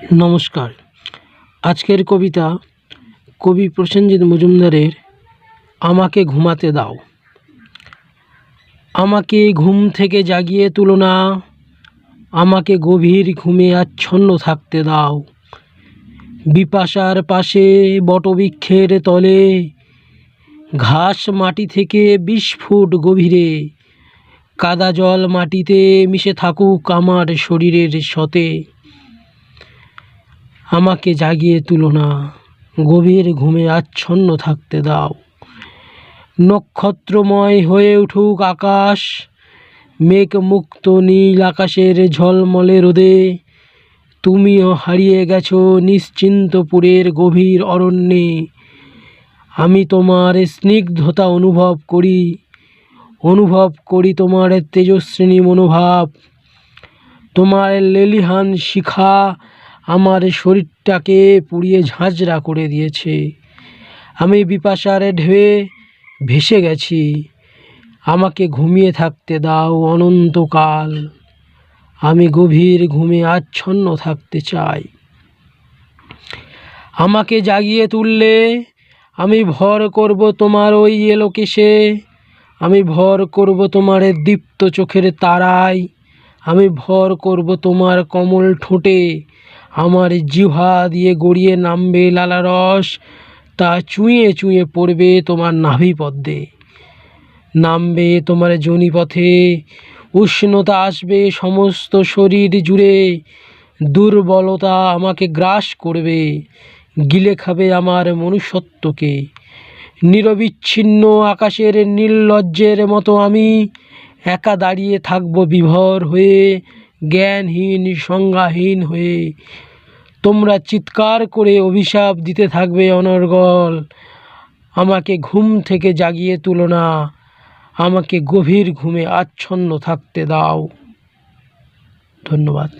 নমস্কার। আজকের কবিতা কবি প্রসেনজিৎ মজুমদারের আমাকে ঘুমাতে দাও। আমাকে ঘুম থেকে জাগিয়ে তুলো না। আমাকে গভীর ঘুমে আচ্ছন্ন থাকতে দাও। বিপাশার পাশে বটবৃক্ষের তলে, ঘাস মাটি থেকে বিশ ফুট গভীরে, কাদা জল মাটিতে মিশে থাকুক আমার শরীরের সতে। আমাকে জাগিয়ে তুলো না, গভীর ঘুমে আচ্ছন্ন থাকতে দাও। নক্ষত্রময় হয়ে উঠুক আকাশ মেঘ মুক্ত নীল আকাশের ঝলমলে রোদে। তুমিও হারিয়ে গেছো নিশ্চিন্তপুরের গভীর অরণ্যে। আমি তোমার স্নিগ্ধতা অনুভব করি অনুভব করি তোমার তেজস্বিনী মনোভাব। তোমার লেলিহান শিখা আমার শরীরটাকে পুড়িয়ে ঝাঁঝরা করে দিয়েছে। আমি বিপাশার ঢেউয়ে ভেসে গেছি। আমাকে ঘুমিয়ে থাকতে দাও অনন্তকাল। আমি গভীর ঘুমে আচ্ছন্ন থাকতে চাই। আমাকে জাগিয়ে তুললে আমি ভর করব তোমার ওই এলোকেশে। আমি ভর করব তোমার দীপ্ত চোখের তারায়। আমি ভর করব তোমার কমল ঠোঁটে। আমার জিহ্বা দিয়ে গড়িয়ে নামবে লালা রস, তা চুঁয়ে চুঁয়ে পড়বে তোমার নাভি পদ্মে। নামবে তোমার জনিপথে, উষ্ণতা আসবে সমস্ত শরীর জুড়ে, দুর্বলতা আমাকে গ্রাস করবে, গিলে খাবে আমার মনুষ্যত্বকে। নিরবিচ্ছিন্ন আকাশের নির্লজ্জের মতো আমি একা দাঁড়িয়ে থাকব বিভোর হয়ে, জ্ঞানহীন, সংজ্ঞাহীন হয়ে। তোমরা চিৎকার করে অভিশাপ দিতে থাকবে, অনর্গল। আমাকে ঘুম থেকে জাগিয়ে তুলো না। আমাকে গভীর ঘুমে আচ্ছন্ন থাকতে দাও। ধন্যবাদ।